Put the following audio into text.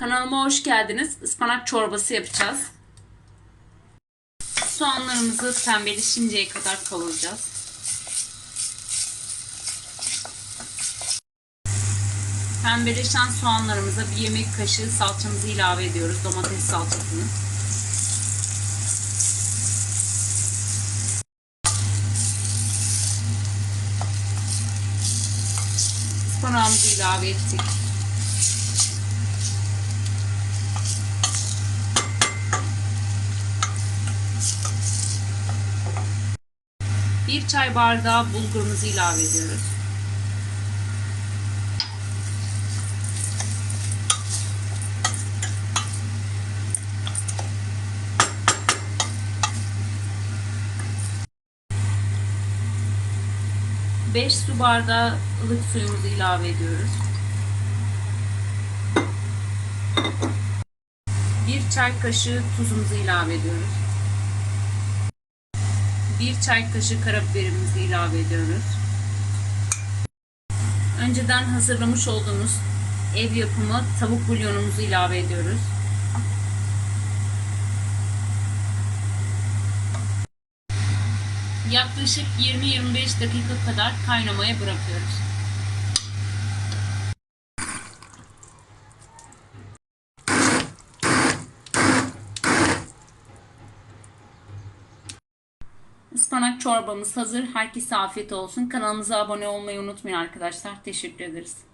Kanalıma hoş geldiniz. Ispanak çorbası yapacağız. Soğanlarımızı pembeleşinceye kadar kavuracağız. Pembeleşen soğanlarımıza bir yemek kaşığı salçamızı ilave ediyoruz. Domates salçasını. Ispanağımızı ilave ettik. Bir çay bardağı bulgurumuzu ilave ediyoruz. Beş su bardağı ılık suyumuzu ilave ediyoruz. Bir çay kaşığı tuzumuzu ilave ediyoruz. Bir çay kaşığı karabiberimizi ilave ediyoruz. Önceden hazırlamış olduğumuz ev yapımı tavuk bulyonumuzu ilave ediyoruz. Yaklaşık 20-25 dakika kadar kaynamaya bırakıyoruz. Ispanak çorbamız hazır. Herkese afiyet olsun. Kanalımıza abone olmayı unutmayın arkadaşlar. Teşekkür ederiz.